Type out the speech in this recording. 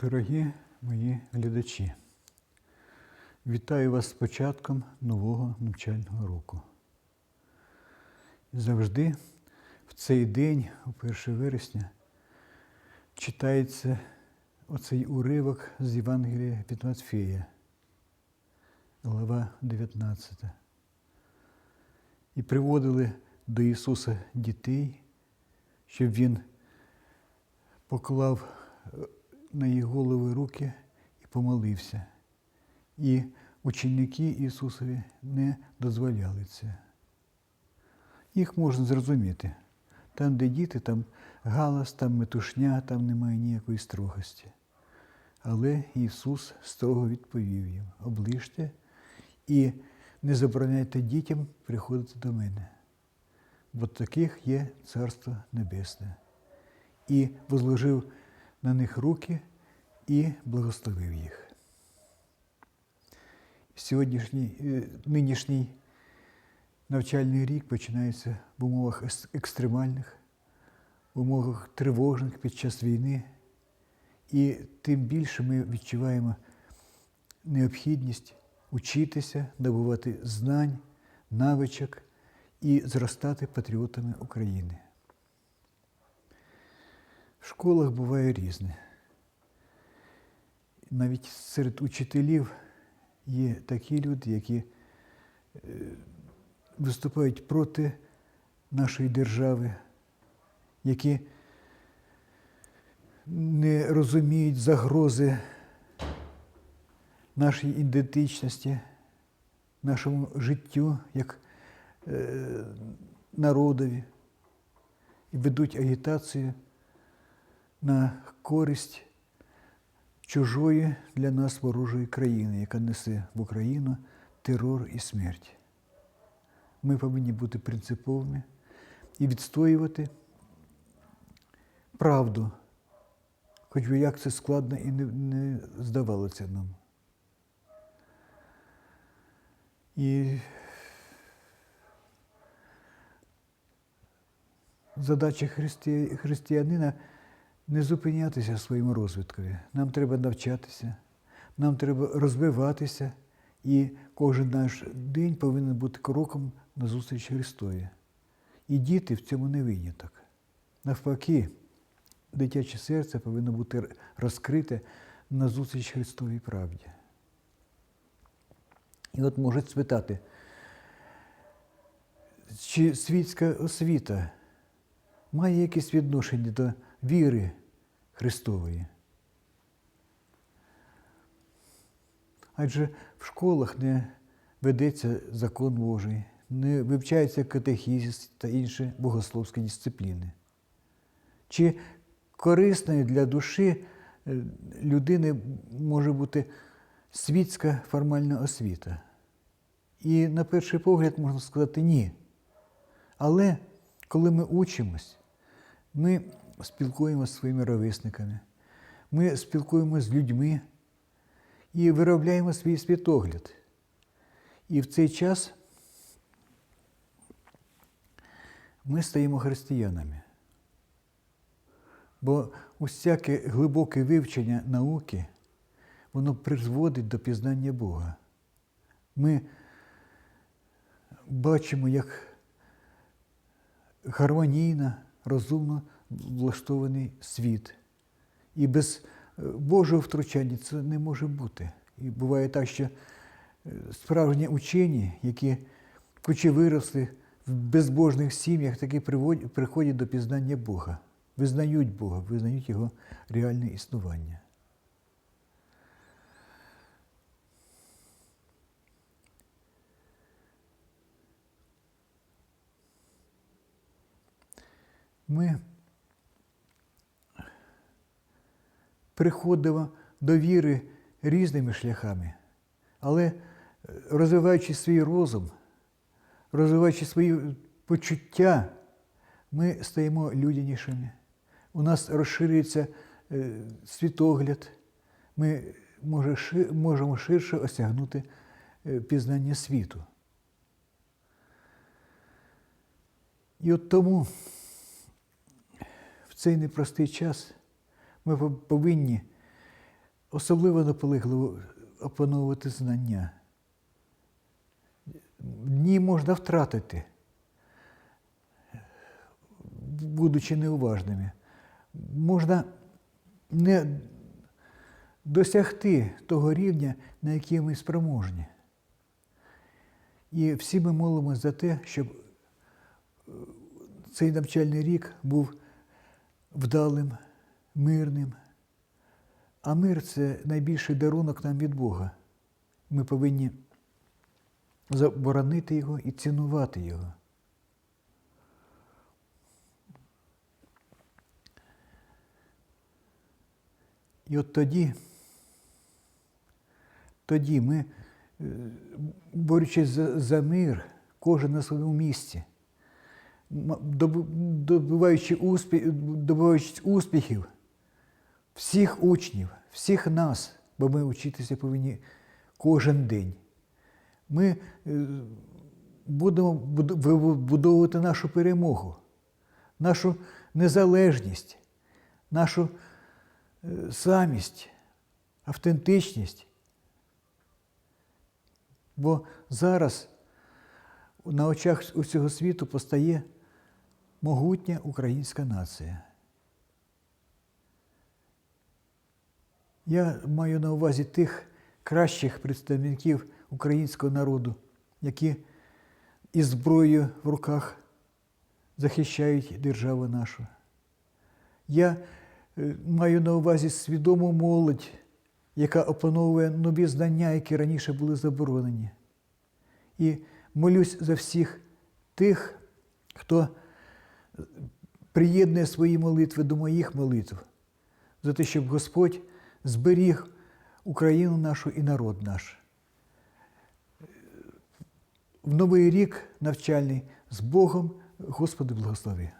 Дорогі мої глядачі, вітаю вас з початком нового навчального року. Завжди в цей день, у 1 вересня, читається оцей уривок з Євангелія від Матфея, глава 19. І приводили до Ісуса дітей, щоб Він поклав на їх голови руки і помолився. І ученики Ісусові не дозволяли це. Їх можна зрозуміти. Там, де діти, там галас, там метушня, там немає ніякої строгості. Але Ісус строго відповів їм: оближте і не забороняйте дітям приходити до мене, бо таких є Царство Небесне. І возложив на них руки і благословив їх. Сьогоднішній, е, нинішній навчальний рік починається в умовах екстремальних, в умовах тривожних під час війни. І тим більше ми відчуваємо необхідність учитися, набувати знань, навичок і зростати патріотами України. В школах буває різне. Навіть серед учителів є такі люди, які е, виступають проти нашої держави, які не розуміють загрози нашій ідентичності, нашому життю як е, народові і ведуть агітацію на користь чужої для нас ворожої країни, яка несе в Україну терор і смерть. Ми повинні бути принциповими і відстоювати правду, хоч би як це складно і не, здавалося нам. І задача христи- християнина не зупинятися своєму розвиткові. Нам треба навчатися, нам треба розвиватися, і кожен наш день повинен бути кроком назустріч Христові. І діти в цьому не виняток. Навпаки, дитяче серце повинно бути розкрите назустріч Христовій правді. І от можуть спитати, чи світська освіта має якесь відношення до віри Христової? Адже в школах не ведеться закон Божий, не вивчається катехізис та інші богословські дисципліни. Чи корисною для душі е, людини може бути світська формальна освіта? І на перший погляд можна сказати ні. Але коли ми учимось, ми спілкуємося зі своїми ровесниками, ми спілкуємося з людьми і виробляємо свій світогляд. І в цей час ми стаємо християнами. Бо усяке глибоке вивчення науки, воно призводить до пізнання Бога. Ми бачимо, як гармонійно, розумно влаштований світ. І без е, Божого втручання це не може бути. І буває так, що е, справжні учені, які хоч і виросли в безбожних сім'ях, таки приходять до пізнання Бога, визнають Бога, визнають Його реальне існування. Ми приходимо до віри різними шляхами, але е, розвиваючи свій розум, розвиваючи свої почуття, ми стаємо людянішими. У нас розширюється е, світогляд, ми можемо ширше осягнути е, пізнання світу. І от тому в цей непростий час ми повинні особливо наполегливо опановувати знання. Дні можна втратити, будучи неуважними. Можна не досягти того рівня, на який ми спроможні. І всі ми молимося за те, щоб е, цей навчальний рік був вдалим, мирним. А мир це найбільший дарунок нам від Бога. Ми повинні заборонити його і цінувати його. І от тоді, тоді ми, е, борючись за, за мир, кожен на своєму місці, добиваючи успіх, добиваючись успіхів, всіх учнів, всіх нас, бо ми вчитися повинні кожен день. Ми е, будемо вибудовувати нашу перемогу, нашу незалежність, нашу е, самість, автентичність. Бо зараз на очах усього світу постає могутня українська нація. Я маю на увазі тих кращих представників українського народу, які із зброєю в руках захищають державу нашу. Я е, маю на увазі свідому молодь, яка опановує нові знання, які раніше були заборонені. І молюсь за всіх тих, хто приєднує свої молитви до моїх молитв, за те, щоб Господь зберіг Україну нашу і народ наш. В новий рік навчальний з Богом, Господи, благослови.